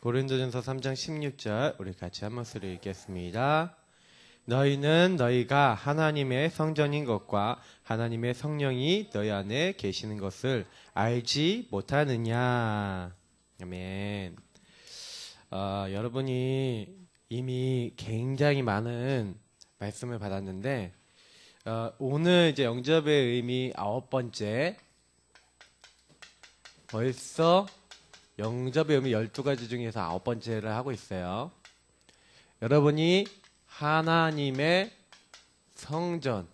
고린도전서 3장 16절 우리 같이 한 목소리 읽겠습니다. 너희는 너희가 하나님의 성전인 것과 하나님의 성령이 너희 안에 계시는 것을 알지 못하느냐. 아멘. 어, 여러분이 이미 굉장히 많은 말씀을 받았는데 어, 오늘 이제 영접의 의미 아홉 번째 벌써 영접의 의미 12가지 중에서 아홉 번째를 하고 있어요. 여러분이 하나님의 성전.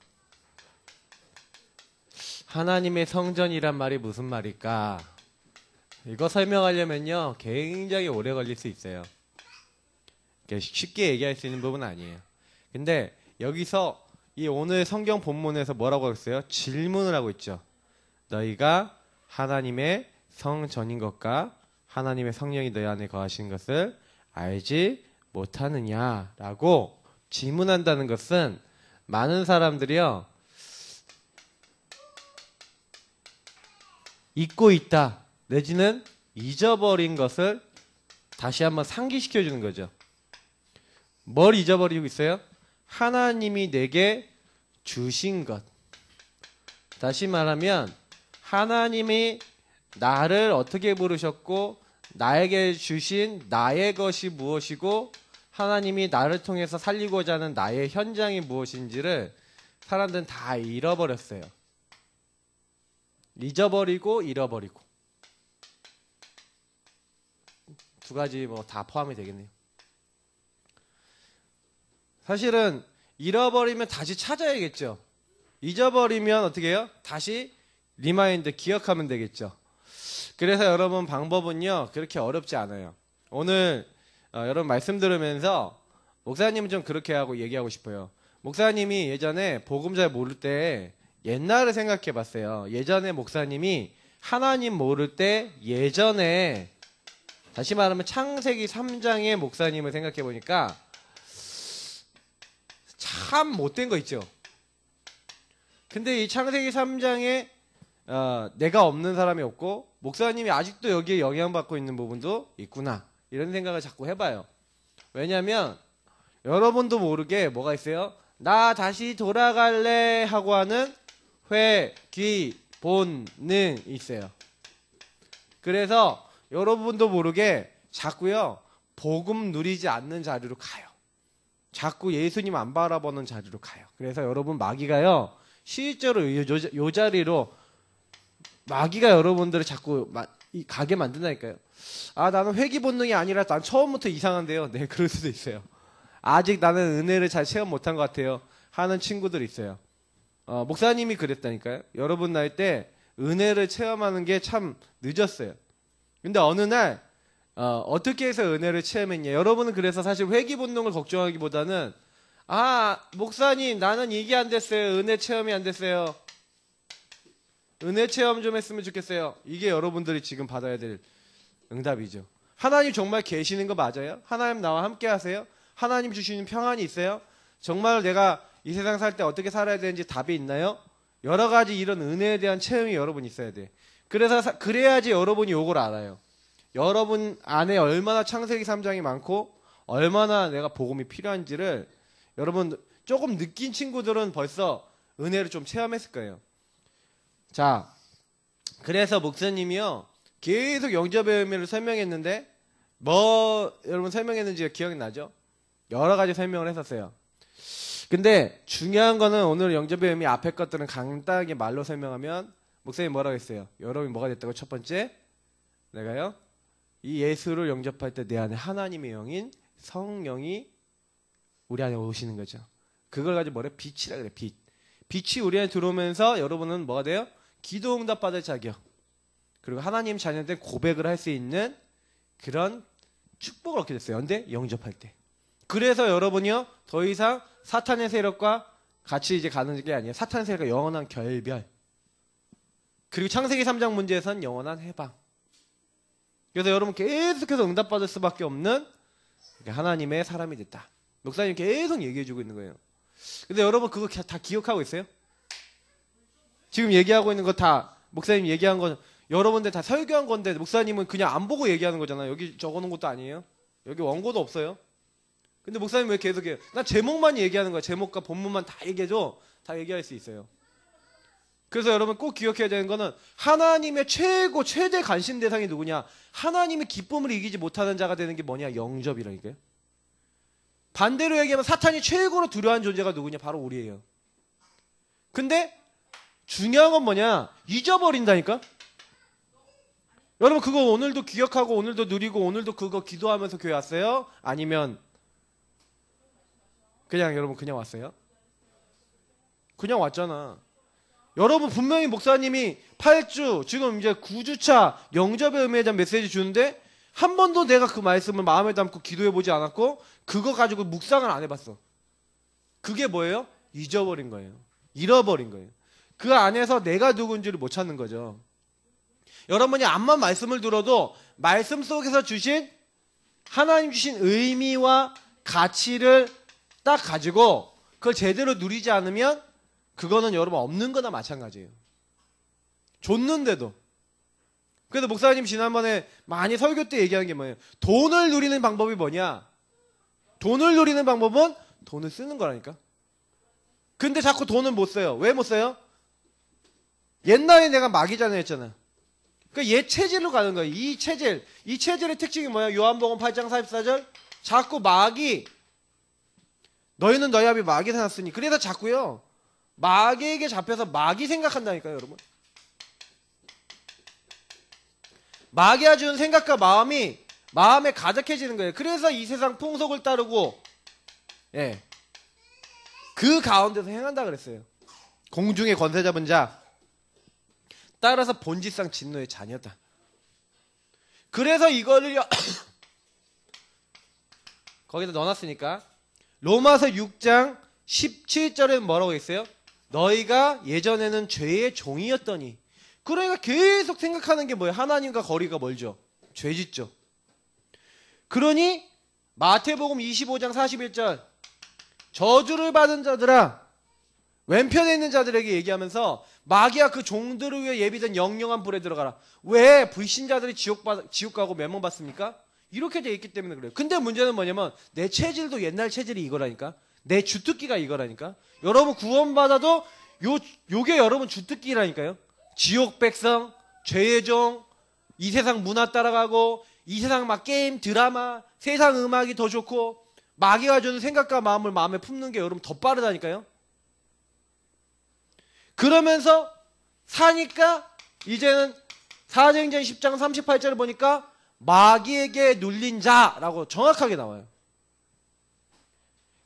하나님의 성전이란 말이 무슨 말일까? 이거 설명하려면요, 굉장히 오래 걸릴 수 있어요. 쉽게 얘기할 수 있는 부분은 아니에요. 근데 여기서 이 오늘 성경 본문에서 뭐라고 했어요? 질문을 하고 있죠. 너희가 하나님의 성전인 것과 하나님의 성령이 너희 안에 거하시는 것을 알지 못하느냐라고 질문한다는 것은 많은 사람들이요 잊고 있다 내지는 잊어버린 것을 다시 한번 상기시켜 주는 거죠. 뭘 잊어버리고 있어요? 하나님이 내게 주신 것. 다시 말하면 하나님이 나를 어떻게 부르셨고 나에게 주신 나의 것이 무엇이고 하나님이 나를 통해서 살리고자 하는 나의 현장이 무엇인지를 사람들은 다 잃어버렸어요. 잊어버리고 잃어버리고 두 가지 뭐 다 포함이 되겠네요. 사실은 잃어버리면 다시 찾아야겠죠. 잊어버리면 어떻게 해요? 다시 리마인드 기억하면 되겠죠. 그래서 여러분 방법은요 그렇게 어렵지 않아요. 오늘 어, 여러분 말씀 들으면서 목사님은 좀 그렇게 하고 얘기하고 싶어요. 목사님이 예전에 복음 잘 모를 때 옛날을 생각해 봤어요. 예전에 목사님이 하나님 모를 때 예전에 다시 말하면 창세기 3장의 목사님을 생각해 보니까 참 못된 거 있죠. 근데 이 창세기 3장에 어, 내가 없는 사람이 없고 목사님이 아직도 여기에 영향받고 있는 부분도 있구나 이런 생각을 자꾸 해봐요. 왜냐하면 여러분도 모르게 뭐가 있어요? 나 다시 돌아갈래 하고 하는 회, 귀, 본능이 있어요. 그래서 여러분도 모르게 자꾸요 복음 누리지 않는 자리로 가요. 자꾸 예수님 안 바라보는 자리로 가요. 그래서 여러분 마귀가요 실제로 요, 요 자리로 마귀가 여러분들을 자꾸 마, 가게 만든다니까요. 아, 나는 회귀 본능이 아니라 난 처음부터 이상한데요. 네, 그럴 수도 있어요. 아직 나는 은혜를 잘 체험 못한 것 같아요. 하는 친구들 있어요. 어, 목사님이 그랬다니까요. 여러분 나이 때 은혜를 체험하는 게 참 늦었어요. 근데 어느 날 어, 어떻게 해서 은혜를 체험했냐. 여러분은 그래서 사실 회귀 본능을 걱정하기보다는 아, 목사님, 나는 이게 안 됐어요. 은혜 체험이 안 됐어요. 은혜 체험 좀 했으면 좋겠어요. 이게 여러분들이 지금 받아야 될 응답이죠. 하나님 정말 계시는 거 맞아요? 하나님 나와 함께 하세요? 하나님 주시는 평안이 있어요? 정말 내가 이 세상 살 때 어떻게 살아야 되는지 답이 있나요? 여러 가지 이런 은혜에 대한 체험이 여러분 있어야 돼. 그래서 사, 그래야지 여러분이 요걸 알아요. 여러분 안에 얼마나 창세기 3장이 많고 얼마나 내가 복음이 필요한지를 여러분 조금 느낀 친구들은 벌써 은혜를 좀 체험했을 거예요. 자, 그래서 목사님이요. 계속 영접의 의미를 설명했는데 뭐 여러분 설명했는지가 기억이 나죠? 여러 가지 설명을 했었어요. 근데 중요한 거는 오늘 영접의 의미 앞에 것들은 간단하게 말로 설명하면 목사님 뭐라고 했어요? 여러분이 뭐가 됐다고 첫 번째? 내가요? 이 예수를 영접할 때 내 안에 하나님의 영인 성령이 우리 안에 오시는 거죠. 그걸 가지고 뭐래? 빛이라 그래, 빛. 빛이 우리 안에 들어오면서 여러분은 뭐가 돼요? 기도 응답 받을 자격. 그리고 하나님 자녀들 고백을 할 수 있는 그런 축복을 얻게 됐어요. 근데 영접할 때. 그래서 여러분이요 더 이상 사탄의 세력과 같이 이제 가는 게 아니에요. 사탄의 세력과 영원한 결별. 그리고 창세기 3장 문제에선 영원한 해방. 그래서 여러분 계속해서 응답받을 수밖에 없는 하나님의 사람이 됐다. 목사님 계속 얘기해주고 있는 거예요. 근데 여러분 그거 다 기억하고 있어요? 지금 얘기하고 있는 거 다 목사님 얘기한 거 여러분들 다 설교한 건데 목사님은 그냥 안 보고 얘기하는 거잖아요. 여기 적어놓은 것도 아니에요. 여기 원고도 없어요. 근데 목사님 왜 계속해요? 난 제목만 얘기하는 거야. 제목과 본문만 다 얘기해줘. 다 얘기할 수 있어요. 그래서 여러분 꼭 기억해야 되는 거는 하나님의 최고 최대 관심 대상이 누구냐? 하나님의 기쁨을 이기지 못하는 자가 되는 게 뭐냐? 영접이라니까요. 반대로 얘기하면 사탄이 최고로 두려워하는 존재가 누구냐? 바로 우리예요. 근데 중요한 건 뭐냐? 잊어버린다니까? 여러분 그거 오늘도 기억하고 오늘도 누리고 오늘도 그거 기도하면서 교회 왔어요? 아니면 그냥 여러분 그냥 왔어요? 그냥 왔잖아. 여러분 분명히 목사님이 8주 지금 이제 9주차 영접의 의미에 대한 메시지 주는데 한 번도 내가 그 말씀을 마음에 담고 기도해 보지 않았고 그거 가지고 묵상을 안 해봤어. 그게 뭐예요? 잊어버린 거예요. 잃어버린 거예요. 그 안에서 내가 누군지를 못 찾는 거죠. 여러분이 암만 말씀을 들어도 말씀 속에서 주신 하나님 주신 의미와 가치를 딱 가지고 그걸 제대로 누리지 않으면 그거는 여러분 없는 거나 마찬가지예요. 줬는데도. 그래서 목사님 지난번에 많이 설교 때 얘기하는 게 뭐예요? 돈을 누리는 방법이 뭐냐? 돈을 누리는 방법은 돈을 쓰는 거라니까. 근데 자꾸 돈은 못 써요. 왜 못 써요? 옛날에 내가 마귀잖아요 했잖아. 그러니까 얘 체질로 가는 거예요. 이 체질. 이 체질의 특징이 뭐야? 요한복음 8장 44절. 자꾸 마귀. 너희는 너희 아비 마귀 생각쓰니. 그래서 자꾸요. 마귀에게 잡혀서 마귀 생각한다니까요, 여러분. 마귀가 주는 생각과 마음이 마음에 가득해지는 거예요. 그래서 이 세상 풍속을 따르고, 예. 그 가운데서 행한다 그랬어요. 공중의 권세 잡은 자. 따라서 본질상 진노의 자녀다. 그래서 이거를요, 거기다 넣어놨으니까. 로마서 6장 17절에 뭐라고 했어요? 너희가 예전에는 죄의 종이었더니 그러니까 계속 생각하는 게 뭐예요? 하나님과 거리가 멀죠. 죄 짓죠. 그러니 마태복음 25장 41절 저주를 받은 자들아 왼편에 있는 자들에게 얘기하면서 마귀와 그 종들을 위해 예비된 영영한 불에 들어가라. 왜 불신자들이 지옥 받, 지옥 가고 멸망 받습니까? 이렇게 돼 있기 때문에 그래요. 근데 문제는 뭐냐면 내 체질도 옛날 체질이 이거라니까. 내 주특기가 이거라니까. 여러분 구원받아도 요 요게 여러분 주특기라니까요. 지옥 백성, 죄의 종, 이 세상 문화 따라가고 이 세상 막 게임, 드라마, 세상 음악이 더 좋고 마귀가 주는 생각과 마음을 마음에 품는 게 여러분 더 빠르다니까요. 그러면서 사니까 이제는 사도행전 10장 38절을 보니까 마귀에게 눌린 자라고 정확하게 나와요.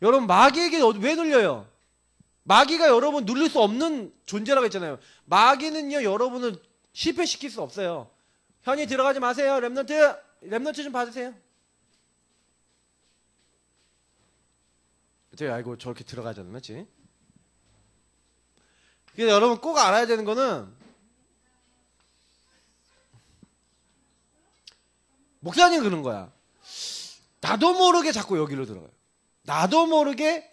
여러분 마귀에게 왜 눌려요? 마귀가 여러분 누릴 수 없는 존재라고 했잖아요. 마귀는요 여러분을 실패시킬 수 없어요. 현이 들어가지 마세요. 랩런트 랩런트 좀 봐주세요. 어떻게 알고 저렇게 들어가지 않았지? 그래서 여러분 꼭 알아야 되는 거는 목사님 그런 거야. 나도 모르게 자꾸 여기로 들어가요. 나도 모르게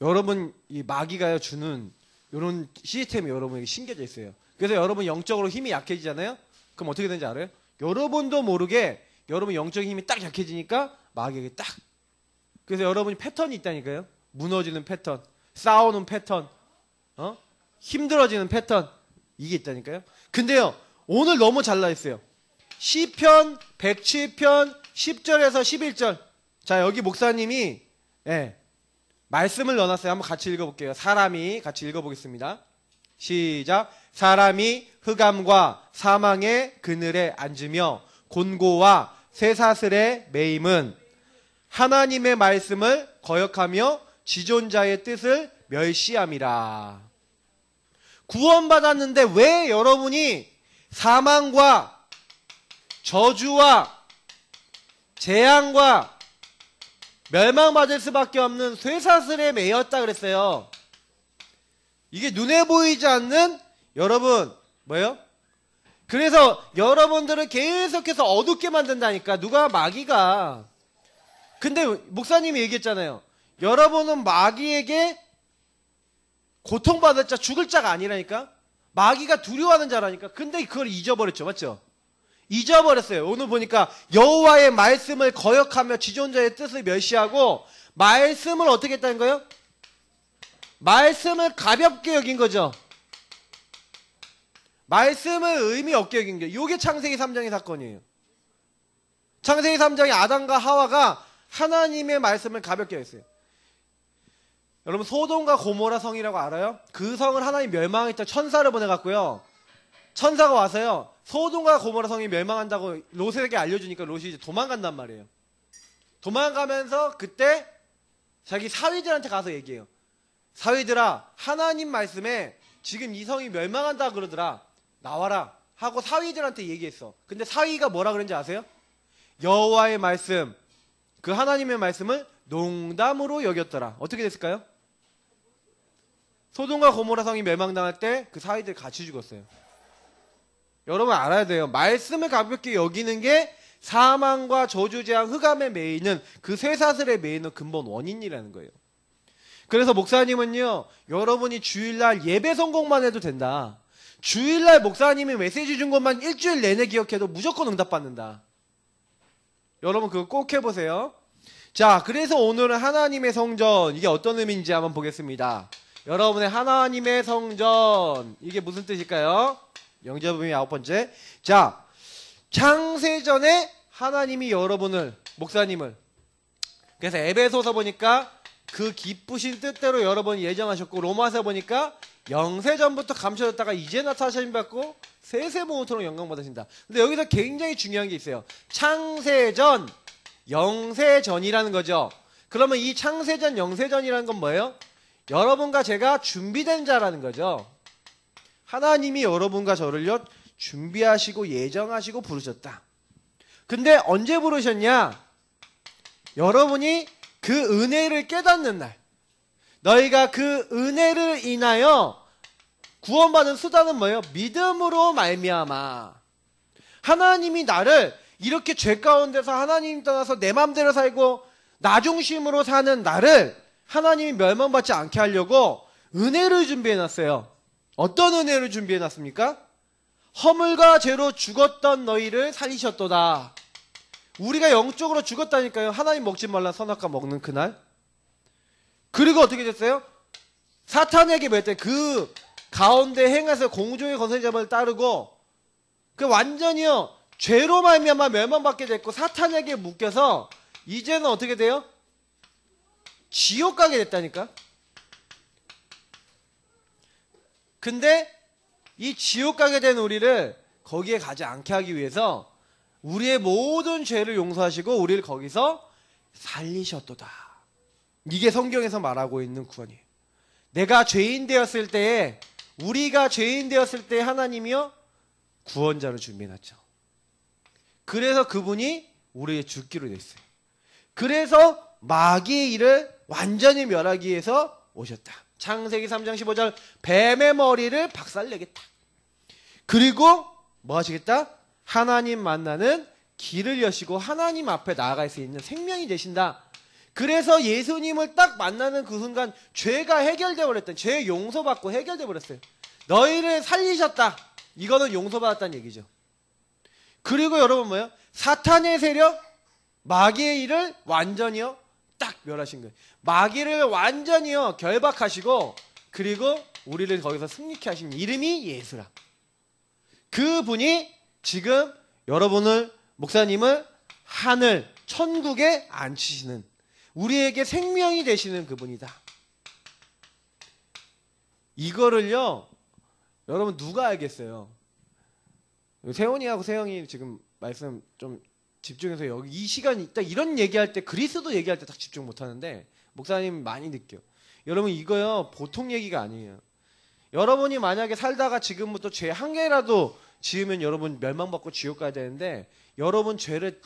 여러분 이 마귀가 주는 이런 시스템이 여러분에게 심겨져 있어요. 그래서 여러분 영적으로 힘이 약해지잖아요. 그럼 어떻게 되는지 알아요? 여러분도 모르게 여러분 영적인 힘이 딱 약해지니까 마귀에게 딱. 그래서 여러분이 패턴이 있다니까요. 무너지는 패턴, 싸우는 패턴, 어? 힘들어지는 패턴 이게 있다니까요. 근데요 오늘 너무 잘 나 있어요. 시편 107편 10절에서 11절. 자 여기 목사님이 예, 말씀을 넣어놨어요. 한번 같이 읽어볼게요. 사람이 같이 읽어보겠습니다. 시작. 사람이 흑암과 사망의 그늘에 앉으며 곤고와 쇠사슬에 매임은 하나님의 말씀을 거역하며 지존자의 뜻을 멸시함이라. 구원받았는데 왜 여러분이 사망과 저주와 재앙과 멸망받을 수밖에 없는 쇠사슬에 매였다 그랬어요. 이게 눈에 보이지 않는 여러분 뭐예요? 그래서 여러분들을 계속해서 어둡게 만든다니까 누가 마귀가 근데 목사님이 얘기했잖아요. 여러분은 마귀에게 고통받을 자 죽을 자가 아니라니까 마귀가 두려워하는 자라니까. 근데 그걸 잊어버렸죠. 맞죠? 잊어버렸어요. 오늘 보니까 여호와의 말씀을 거역하며 지존자의 뜻을 멸시하고 말씀을 어떻게 했다는 거예요? 말씀을 가볍게 여긴 거죠. 말씀을 의미 없게 여긴 게 이게 창세기 3장의 사건이에요. 창세기 3장의 아담과 하와가 하나님의 말씀을 가볍게 했어요. 여러분 소돔과 고모라 성이라고 알아요? 그 성을 하나님 멸망했던 천사를 보내갔고요. 천사가 와서요. 소돔과 고모라 성이 멸망한다고 롯에게 알려주니까 롯이 이제 도망간단 말이에요. 도망가면서 그때 자기 사위들한테 가서 얘기해요. 사위들아 하나님 말씀에 지금 이 성이 멸망한다 그러더라. 나와라 하고 사위들한테 얘기했어. 근데 사위가 뭐라 그런지 아세요? 여호와의 말씀 그 하나님의 말씀을 농담으로 여겼더라. 어떻게 됐을까요? 소돔과 고모라 성이 멸망당할 때 그 사위들 같이 죽었어요. 여러분 알아야 돼요. 말씀을 가볍게 여기는 게 사망과 저주 재앙 흑암에 매이는 그 쇠사슬에 매이는 근본 원인이라는 거예요. 그래서 목사님은요. 여러분이 주일날 예배 성공만 해도 된다. 주일날 목사님이 메시지 준 것만 일주일 내내 기억해도 무조건 응답받는다. 여러분 그거 꼭 해보세요. 자, 그래서 오늘은 하나님의 성전 이게 어떤 의미인지 한번 보겠습니다. 여러분의 하나님의 성전 이게 무슨 뜻일까요? 영접음이 아홉 번째. 자, 창세전에 하나님이 여러분을 목사님을 그래서 에베소서 보니까 그 기쁘신 뜻대로 여러분 예정하셨고 로마서 보니까 영세전부터 감춰졌다가 이제 나타나심 받고 세세모토록 영광 받으신다. 근데 여기서 굉장히 중요한 게 있어요. 창세전, 영세전이라는 거죠. 그러면 이 창세전, 영세전이라는 건 뭐예요? 여러분과 제가 준비된 자라는 거죠. 하나님이 여러분과 저를요 준비하시고 예정하시고 부르셨다. 근데 언제 부르셨냐? 여러분이 그 은혜를 깨닫는 날. 너희가 그 은혜를 인하여 구원받은 수단은 뭐예요? 믿음으로 말미암아. 하나님이 나를 이렇게 죄 가운데서 하나님 떠나서 내 맘대로 살고 나 중심으로 사는 나를 하나님이 멸망받지 않게 하려고 은혜를 준비해 놨어요. 어떤 은혜를 준비해 놨습니까? 허물과 죄로 죽었던 너희를 살리셨도다. 우리가 영적으로 죽었다니까요. 하나님 먹지 말라 선악과 먹는 그날. 그리고 어떻게 됐어요? 사탄에게 맺때 그 가운데 행해서 공중의 거세잡을 따르고 그 완전히요 죄로 말미암아 멸망받게 됐고 사탄에게 묶여서 이제는 어떻게 돼요? 지옥 가게 됐다니까. 근데 이 지옥 가게 된 우리를 거기에 가지 않게 하기 위해서 우리의 모든 죄를 용서하시고 우리를 거기서 살리셨도다. 이게 성경에서 말하고 있는 구원이에요. 내가 죄인 되었을 때에 우리가 죄인 되었을 때 하나님이요 구원자를 준비해놨죠. 그래서 그분이 우리의 죽기로 됐어요. 그래서 마귀의 일을 완전히 멸하기 위해서 오셨다. 창세기 3장 15절 뱀의 머리를 박살내겠다. 그리고 뭐 하시겠다? 하나님 만나는 길을 여시고 하나님 앞에 나아갈 수 있는 생명이 되신다. 그래서 예수님을 딱 만나는 그 순간 죄가 해결돼 버렸던 죄 용서받고 해결돼 버렸어요. 너희를 살리셨다. 이거는 용서받았다는 얘기죠. 그리고 여러분 뭐요? 사탄의 세력, 마귀의 일을 완전히요 딱 멸하신 거예요. 마귀를 완전히요 결박하시고 그리고 우리를 거기서 승리케 하신 이름이 예수라. 그 분이 지금 여러분을 목사님을 하늘 천국에 앉히시는 우리에게 생명이 되시는 그분이다. 이거를요 여러분 누가 알겠어요? 세훈이하고 세영이 지금 말씀 좀 집중해서 여기 이 시간 딱 이런 얘기할 때 그리스도 얘기할 때 딱 집중 못 하는데 목사님 많이 느껴. 여러분 이거요 보통 얘기가 아니에요. 여러분이 만약에 살다가 지금부터 죄 한 개라도 지으면 여러분 멸망받고 지옥 가야 되는데 여러분 죄를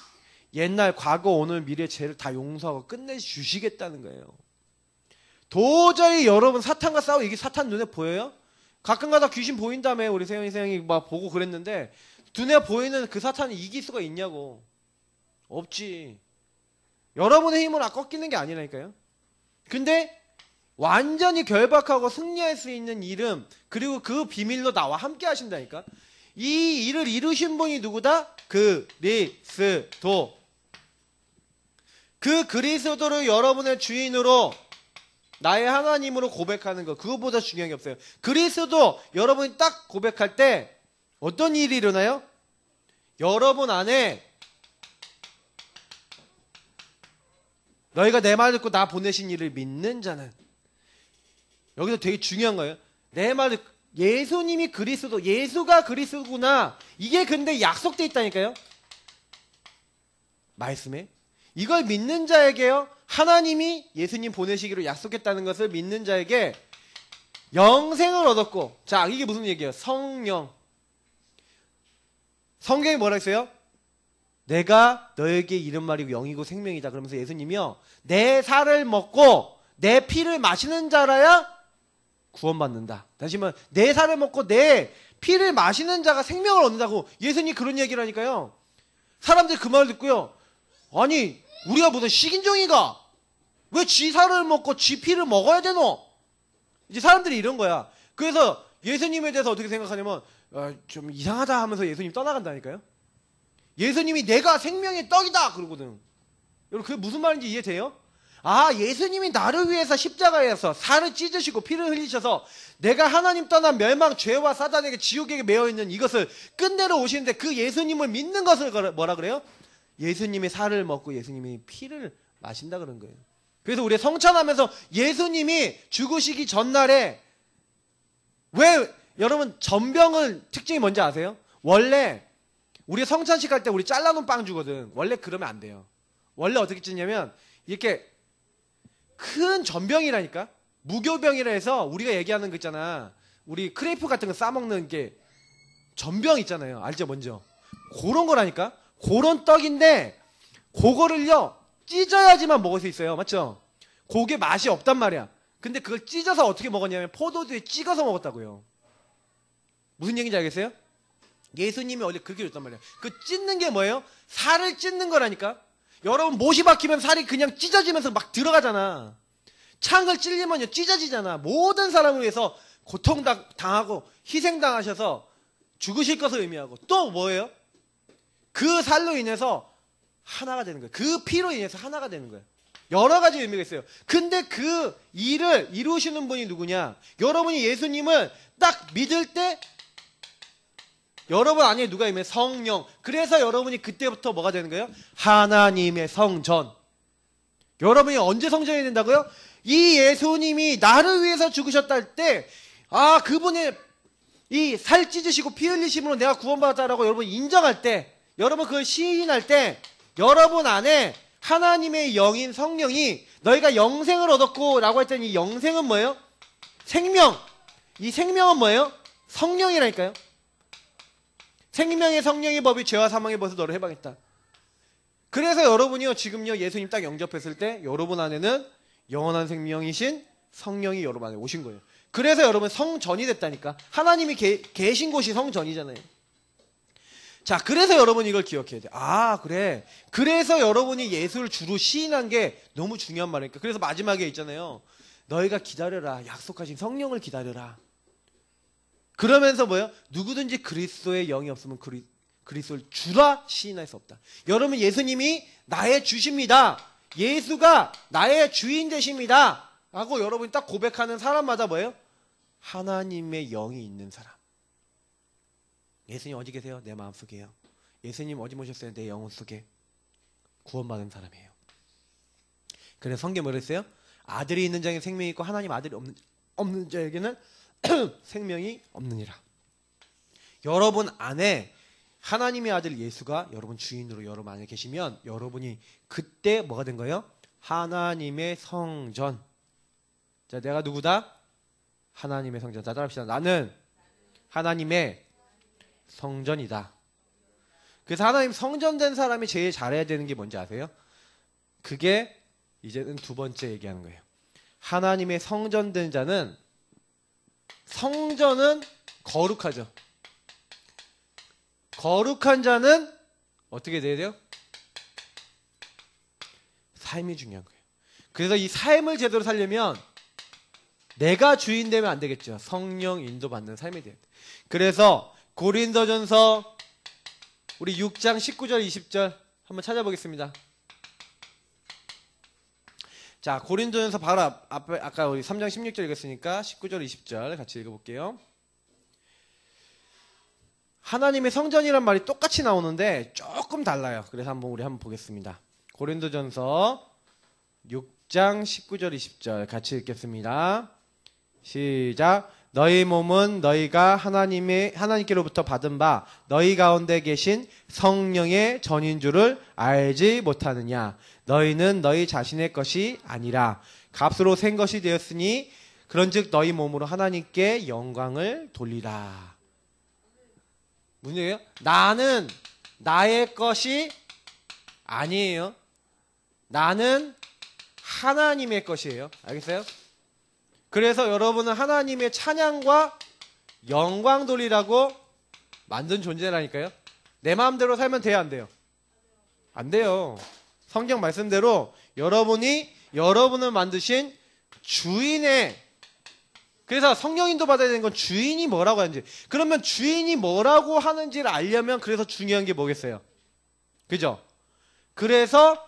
옛날 과거 오늘 미래 죄를 다 용서하고 끝내 주시겠다는 거예요. 도저히 여러분 사탄과 싸우 이게 사탄 눈에 보여요? 가끔가다 귀신 보인다며 우리 세영이 세영이 막 보고 그랬는데 눈에 보이는 그 사탄이 이길 수가 있냐고 없지. 여러분의 힘으로 꺾이는 게 아니라니까요. 근데 완전히 결박하고 승리할 수 있는 이름 그리고 그 비밀로 나와 함께 하신다니까. 이 일을 이루신 분이 누구다? 그리스도. 그 그리스도를 여러분의 주인으로 나의 하나님으로 고백하는 거 그거보다 중요한 게 없어요. 그리스도 여러분이 딱 고백할 때 어떤 일이 일어나요? 여러분 안에 너희가 내 말 듣고 나 보내신 일을 믿는 자는 여기서 되게 중요한 거예요. 내 말을 예수님이 그리스도 예수가 그리스도구나 이게 근데 약속돼 있다니까요. 말씀에 이걸 믿는 자에게요. 하나님이 예수님 보내시기로 약속했다는 것을 믿는 자에게 영생을 얻었고 자 이게 무슨 얘기예요? 성령 성경이 뭐라 했어요? 내가 너에게 이른 말이고 영이고 생명이다. 그러면서 예수님이요. 내 살을 먹고 내 피를 마시는 자라야 구원받는다. 다시 말해 내 살을 먹고 내 피를 마시는 자가 생명을 얻는다고 예수님이 그런 얘기를 하니까요. 사람들이 그 말을 듣고요. 아니 우리가 무슨 식인종이가 왜쥐 살을 먹고 쥐 피를 먹어야 되노? 이제 사람들이 이런 거야. 그래서 예수님에 대해서 어떻게 생각하냐면 아, 좀 이상하다 하면서 예수님 떠나간다니까요. 예수님이 내가 생명의 떡이다 그러거든. 여러분 그게 무슨 말인지 이해돼요? 아 예수님이 나를 위해서 십자가에서 살을 찢으시고 피를 흘리셔서 내가 하나님 떠난 멸망 죄와 사단에게 지옥에게 매여 있는 이것을 끝내러 오시는데 그 예수님을 믿는 것을 뭐라 그래요? 예수님이 살을 먹고 예수님이 피를 마신다 그런 거예요. 그래서 우리 성찬하면서 예수님이 죽으시기 전날에 왜 여러분 전병을 특징이 뭔지 아세요? 원래 우리 성찬식 할 때 우리 잘라놓은 빵 주거든. 원래 그러면 안 돼요. 원래 어떻게 찢냐면 이렇게 큰 전병이라니까 무교병이라 해서 우리가 얘기하는 거 있잖아. 우리 크레이프 같은 거 싸먹는 게 전병 있잖아요. 알죠 먼저. 그런 거라니까. 그런 떡인데 그거를요 찢어야지만 먹을 수 있어요. 맞죠? 그게 맛이 없단 말이야. 근데 그걸 찢어서 어떻게 먹었냐면 포도주에 찍어서 먹었다고요. 무슨 얘기인지 알겠어요? 예수님이 어제 그렇게 줬단 말이야. 그 찢는 게 뭐예요? 살을 찢는 거라니까. 여러분 못이 박히면 살이 그냥 찢어지면서 막 들어가잖아. 창을 찔리면요 찢어지잖아. 모든 사람을 위해서 고통 당하고 희생당하셔서 죽으실 것을 의미하고 또 뭐예요? 그 살로 인해서 하나가 되는 거예요. 그 피로 인해서 하나가 되는 거예요. 여러 가지 의미가 있어요. 근데 그 일을 이루시는 분이 누구냐? 여러분이 예수님을 딱 믿을 때 여러분 안에 누가 있면 성령. 그래서 여러분이 그때부터 뭐가 되는 거예요? 하나님의 성전. 여러분이 언제 성전이 된다고요? 이 예수님이 나를 위해서 죽으셨다 할 때, 아, 그분의 이 살 찢으시고 피 흘리심으로 내가 구원받았다라고 여러분 인정할 때, 여러분 그걸 시인할 때, 여러분 안에 하나님의 영인 성령이 너희가 영생을 얻었고 라고 했더니 이 영생은 뭐예요? 생명. 이 생명은 뭐예요? 성령이라니까요. 생명의 성령의 법이 죄와 사망의 법에서 너를 해방했다. 그래서 여러분이요 지금요 예수님 딱 영접했을 때 여러분 안에는 영원한 생명이신 성령이 여러분 안에 오신 거예요. 그래서 여러분 성전이 됐다니까. 하나님이 게, 계신 곳이 성전이잖아요. 자, 그래서 여러분 이걸 기억해야 돼. 아, 그래. 그래서 여러분이 예수를 주로 시인한 게 너무 중요한 말이니까. 그래서 마지막에 있잖아요. 너희가 기다려라. 약속하신 성령을 기다려라. 그러면서 뭐예요? 누구든지 그리스도의 영이 없으면 그리, 그리스도를 주라 시인할 수 없다. 여러분 예수님이 나의 주십니다. 예수가 나의 주인 되십니다. 하고 여러분이 딱 고백하는 사람마다 뭐예요? 하나님의 영이 있는 사람. 예수님 어디 계세요? 내 마음속에요. 예수님 어디 모셨어요? 내 영혼 속에. 구원받은 사람이에요. 그래서 성경 뭐랬 어요 아들이 있는 자에게 생명이 있고 하나님 아들이 없는, 없는 자에게는 생명이 없느니라. 여러분 안에 하나님의 아들 예수가 여러분 주인으로 여러분 안에 계시면 여러분이 그때 뭐가 된 거예요? 하나님의 성전. 자, 내가 누구다? 하나님의 성전. 자, 따라합시다. 나는 하나님의 성전이다. 그래서 하나님 성전된 사람이 제일 잘해야 되는 게 뭔지 아세요? 그게 이제는 두 번째 얘기하는 거예요. 하나님의 성전된 자는 성전은 거룩하죠. 거룩한 자는 어떻게 돼야 돼요? 삶이 중요한 거예요. 그래서 이 삶을 제대로 살려면 내가 주인 되면 안 되겠죠. 성령 인도받는 삶이 돼야 돼. 그래서 고린도전서 우리 6장 19절 20절 한번 찾아보겠습니다. 자, 고린도전서 바로 앞, 앞에 아까 우리 3장 16절 읽었으니까 19절 20절 같이 읽어 볼게요. 하나님의 성전이란 말이 똑같이 나오는데 조금 달라요. 그래서 한번 우리 한번 보겠습니다. 고린도전서 6장 19절 20절 같이 읽겠습니다. 시작. 너희 몸은 너희가 하나님의 하나님께로부터 받은 바 너희 가운데 계신 성령의 전인 줄을 알지 못하느냐 너희는 너희 자신의 것이 아니라 값으로 생 것이 되었으니 그런즉 너희 몸으로 하나님께 영광을 돌리라 무슨 얘기예요? 나는 나의 것이 아니에요 나는 하나님의 것이에요 알겠어요? 그래서 여러분은 하나님의 찬양과 영광 돌리라고 만든 존재라니까요. 내 마음대로 살면 돼요, 안 돼요? 안 돼요. 성경 말씀대로 여러분이 여러분을 만드신 주인의 그래서 성령인도 받아야 되는 건 주인이 뭐라고 하는지 그러면 주인이 뭐라고 하는지를 알려면 그래서 중요한 게 뭐겠어요? 그죠? 그래서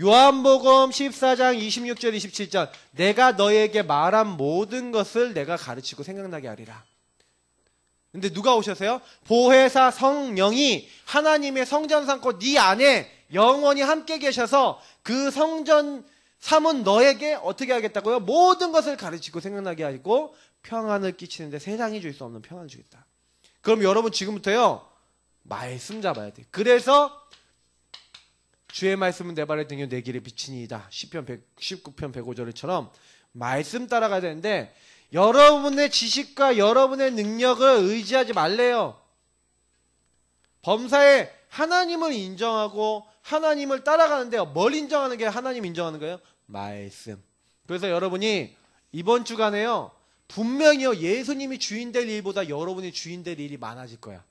요한복음 14장 26절 27절 내가 너에게 말한 모든 것을 내가 가르치고 생각나게 하리라. 근데 누가 오셨어요? 보혜사 성령이 하나님의 성전 삼고 네 안에 영원히 함께 계셔서 그 성전 삼은 너에게 어떻게 하겠다고요? 모든 것을 가르치고 생각나게 하고 평안을 끼치는데 세상이 줄 수 없는 평안을 주겠다. 그럼 여러분 지금부터요 말씀 잡아야 돼. 그래서 주의 말씀은 내 발의 등에 내 길에 비치니이다. 10편 119편 105절처럼 말씀 따라가야 되는데 여러분의 지식과 여러분의 능력을 의지하지 말래요. 범사에 하나님을 인정하고 하나님을 따라가는데요. 뭘 인정하는 게 하나님 인정하는 거예요? 말씀. 그래서 여러분이 이번 주간에요. 분명히요. 예수님이 주인 될 일보다 여러분이 주인 될 일이 많아질 거야.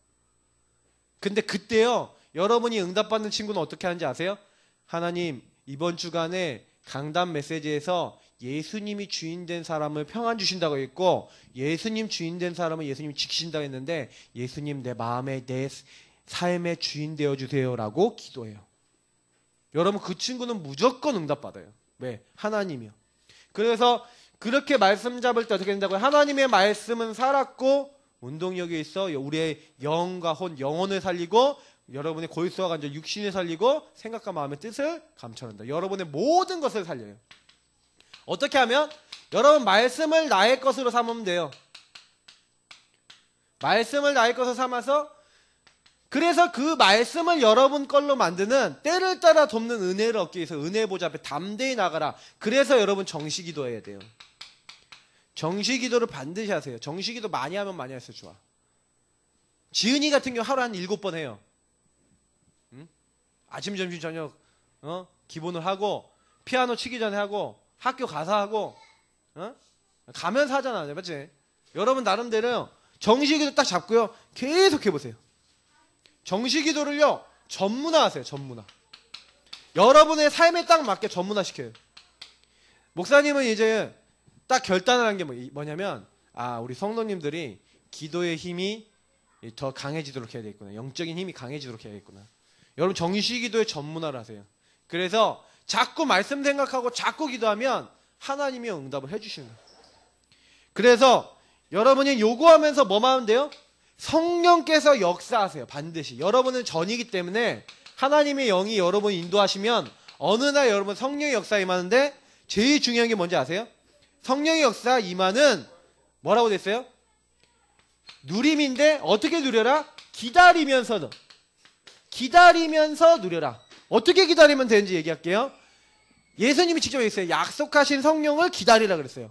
근데 그때요. 여러분이 응답받는 친구는 어떻게 하는지 아세요? 하나님, 이번 주간에 강단 메시지에서 예수님이 주인 된 사람을 평안 주신다고 했고, 예수님 주인 된 사람은 예수님 지키신다고 했는데, 예수님 내 마음에, 내 삶의 주인 되어 주세요라고 기도해요. 여러분, 그 친구는 무조건 응답받아요. 왜? 하나님이요. 그래서 그렇게 말씀 잡을 때 어떻게 된다고요? 하나님의 말씀은 살았고, 운동력이 있어 우리의 영과 혼, 영혼을 살리고 여러분의 골수와 간절 육신을 살리고 생각과 마음의 뜻을 감춰낸다. 여러분의 모든 것을 살려요. 어떻게 하면 여러분 말씀을 나의 것으로 삼으면 돼요. 말씀을 나의 것으로 삼아서 그래서 그 말씀을 여러분 걸로 만드는 때를 따라 돕는 은혜를 얻기 위해서 은혜 보좌 앞에 담대히 나가라. 그래서 여러분 정시 기도 해야 돼요. 정시 기도를 반드시 하세요. 정시 기도 많이 하면 많이 할수록 좋아. 지은이 같은 경우 하루 한 일곱 번 해요. 아침, 점심, 저녁 어? 기본을 하고 피아노 치기 전에 하고 학교 가서 하고 어? 가면서 하잖아, 맞지? 여러분 나름대로 정시 기도 딱 잡고요, 계속 해보세요. 정시 기도를요 전문화 하세요, 전문화. 여러분의 삶에 딱 맞게 전문화 시켜요. 목사님은 이제 딱 결단을 한게 뭐, 뭐냐면 아 우리 성도님들이 기도의 힘이 더 강해지도록 해야 되겠구나. 영적인 힘이 강해지도록 해야겠구나. 여러분 정시 기도에 전문화를 하세요. 그래서 자꾸 말씀 생각하고 자꾸 기도하면 하나님이 응답을 해주시는 거예요. 그래서 여러분이 요구하면서 뭐만 하면 돼요? 성령께서 역사하세요. 반드시. 여러분은 전이기 때문에 하나님의 영이 여러분 인도하시면 어느 날 여러분 성령의 역사 임하는데 제일 중요한 게 뭔지 아세요? 성령의 역사 임하는 뭐라고 됐어요? 누림인데 어떻게 누려라? 기다리면서도 기다리면서 누려라. 어떻게 기다리면 되는지 얘기할게요. 예수님이 직접 얘기했어요. 약속하신 성령을 기다리라 그랬어요.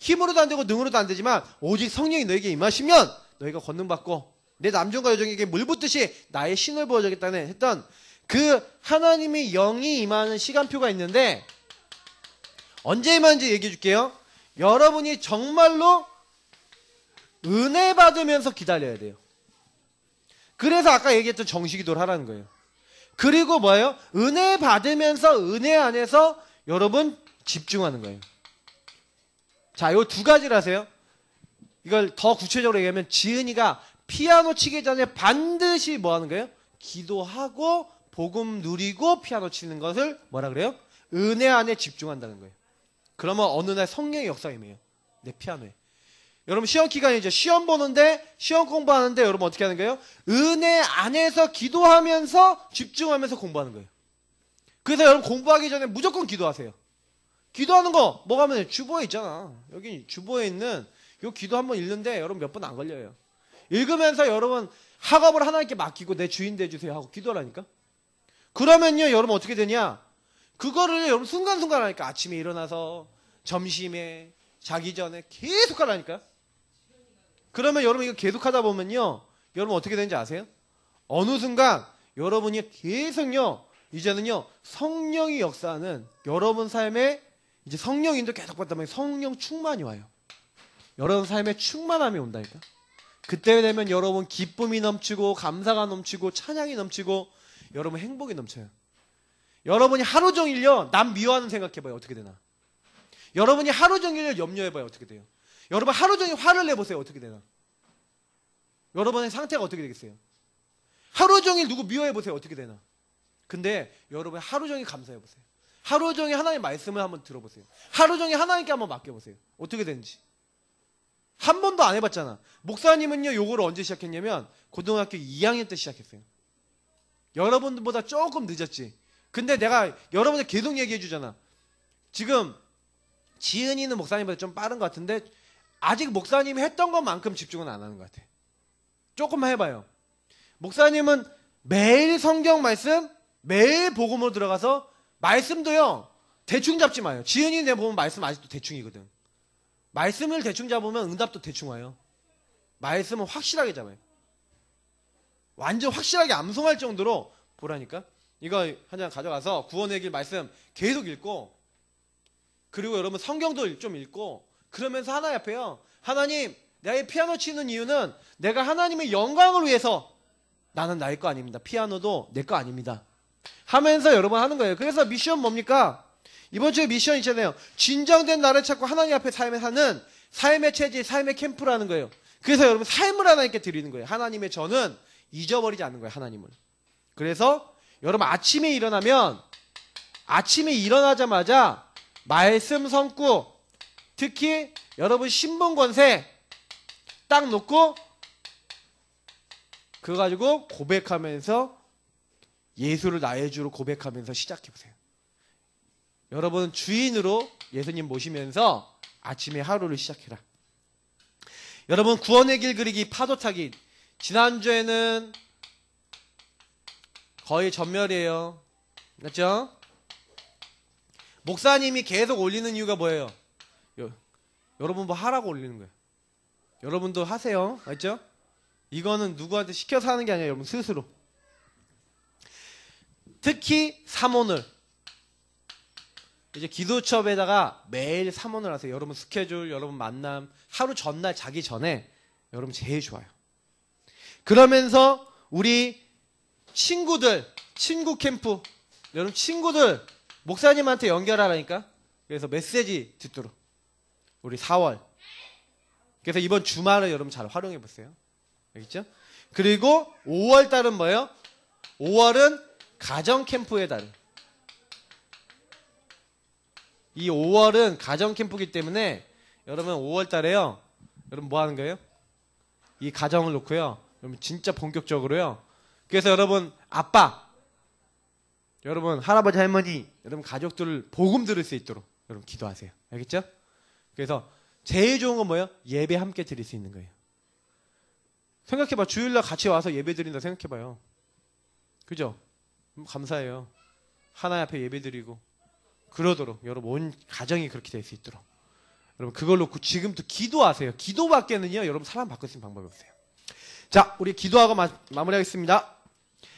힘으로도 안 되고 능으로도 안 되지만 오직 성령이 너에게 임하시면 너희가 권능받고 내 남종과 여종에게 물 붓듯이 나의 신을 보여주겠다는 했던 그 하나님의 영이 임하는 시간표가 있는데 언제 임하는지 얘기해 줄게요. 여러분이 정말로 은혜 받으면서 기다려야 돼요. 그래서 아까 얘기했던 정식기도를 하라는 거예요. 그리고 뭐예요? 은혜 받으면서 은혜 안에서 여러분 집중하는 거예요. 자, 요 두 가지를 하세요. 이걸 더 구체적으로 얘기하면 지은이가 피아노 치기 전에 반드시 뭐 하는 거예요? 기도하고 복음 누리고 피아노 치는 것을 뭐라 그래요? 은혜 안에 집중한다는 거예요. 그러면 어느 날 성령의 역사 임해요. 내 피아노에. 여러분 시험 기간이죠. 시험 보는데 시험 공부하는데 여러분 어떻게 하는 거예요? 은혜 안에서 기도하면서 집중하면서 공부하는 거예요. 그래서 여러분 공부하기 전에 무조건 기도하세요. 기도하는 거 뭐가 하면 주보에 있잖아. 여기 주보에 있는 요 기도 한 번 읽는데 여러분 몇분안 걸려요. 읽으면서 여러분 학업을 하나님께 맡기고 내 주인 돼주세요 하고 기도하라니까. 그러면요 여러분 어떻게 되냐? 그거를 여러분 순간순간 하니까 아침에 일어나서 점심에 자기 전에 계속 하라니까. 그러면 여러분 이거 계속 하다 보면요 여러분 어떻게 되는지 아세요? 어느 순간 여러분이 계속요 이제는요 성령이 역사하는 여러분 삶에 이제 성령인도 계속 받다 보면 성령 충만이 와요. 여러분 삶에 충만함이 온다니까. 그때 되면 여러분 기쁨이 넘치고 감사가 넘치고 찬양이 넘치고 여러분 행복이 넘쳐요. 여러분이 하루 종일요 남 미워하는 생각해봐요 어떻게 되나. 여러분이 하루 종일 염려해봐요 어떻게 돼요. 여러분 하루 종일 화를 내보세요 어떻게 되나. 여러분의 상태가 어떻게 되겠어요. 하루 종일 누구 미워해보세요 어떻게 되나. 근데 여러분 하루 종일 감사해보세요. 하루 종일 하나님 말씀을 한번 들어보세요. 하루 종일 하나님께 한번 맡겨보세요. 어떻게 되는지. 한 번도 안 해봤잖아. 목사님은요, 요거를 언제 시작했냐면, 고등학교 2학년 때 시작했어요. 여러분들보다 조금 늦었지. 근데 내가 여러분들 계속 얘기해 주잖아. 지금, 지은이는 목사님보다 좀 빠른 것 같은데, 아직 목사님이 했던 것만큼 집중은 안 하는 것 같아. 조금만 해봐요. 목사님은 매일 성경 말씀, 매일 복음으로 들어가서, 말씀도요, 대충 잡지 마요. 지은이 내 보면 말씀 아직도 대충이거든. 말씀을 대충 잡으면 응답도 대충 와요. 말씀은 확실하게 잡아요. 완전 확실하게 암송할 정도로 보라니까. 이거 한 장 가져가서 구원의 길 말씀 계속 읽고 그리고 여러분 성경도 좀 읽고 그러면서 하나 옆에요. 하나님, 내가 이 피아노 치는 이유는 내가 하나님의 영광을 위해서 나는 나의 거 아닙니다. 피아노도 내 거 아닙니다. 하면서 여러분 하는 거예요. 그래서 미션 뭡니까? 이번 주에 미션 있잖아요. 진정된 나를 찾고 하나님 앞에 삶에 사는 삶의 체질, 삶의 캠프라는 거예요. 그래서 여러분 삶을 하나님께 드리는 거예요. 하나님의 저는 잊어버리지 않는 거예요. 하나님을. 그래서 여러분 아침에 일어나면 아침에 일어나자마자 말씀 성구 특히 여러분 신분 권세 딱 놓고 그거 가지고 고백하면서 예수를 나의 주로 고백하면서 시작해 보세요. 여러분 주인으로 예수님 모시면서 아침에 하루를 시작해라. 여러분 구원의 길 그리기 파도 타기 지난주에는 거의 전멸이에요. 맞죠? 목사님이 계속 올리는 이유가 뭐예요? 여, 여러분 뭐 하라고 올리는 거예요. 여러분도 하세요. 맞죠? 이거는 누구한테 시켜서 하는 게 아니라 여러분 스스로. 특히 삼오늘 이제 기도첩에다가 매일 삼원을 하세요. 여러분 스케줄, 여러분 만남, 하루 전날 자기 전에 여러분 제일 좋아요. 그러면서 우리 친구들, 친구 캠프, 여러분 친구들 목사님한테 연결하라니까. 그래서 메시지 듣도록 우리 4월. 그래서 이번 주말을 여러분 잘 활용해 보세요. 알겠죠? 그리고 5월 달은 뭐예요? 5월은 가정 캠프의 달. 이 5월은 가정 캠프기 때문에 여러분 5월 달에요. 여러분 뭐 하는 거예요? 이 가정을 놓고요. 여러분 진짜 본격적으로요. 그래서 여러분 아빠, 여러분 할아버지 할머니, 여러분 가족들을 복음 들을 수 있도록 여러분 기도하세요. 알겠죠? 그래서 제일 좋은 건 뭐예요? 예배 함께 드릴 수 있는 거예요. 생각해봐. 주일날 같이 와서 예배 드린다 생각해봐요. 그죠? 음, 감사해요. 하나님 앞에 예배 드리고 그러도록 여러분 온 가정이 그렇게 될 수 있도록 여러분 그걸 놓고 지금도 기도하세요. 기도밖에는요 여러분 사람 바꿀 수 있는 방법이 없어요. 자 우리 기도하고 마, 마무리하겠습니다.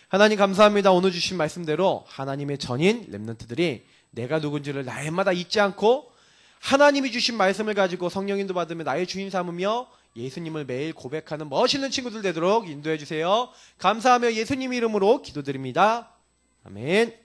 하나님 감사합니다. 오늘 주신 말씀대로 하나님의 전인 렘넌트들이 내가 누군지를 날마다 잊지 않고 하나님이 주신 말씀을 가지고 성령인도 받으며 나의 주인 삼으며 예수님을 매일 고백하는 멋있는 친구들 되도록 인도해 주세요. 감사하며 예수님 이름으로 기도드립니다. 아멘.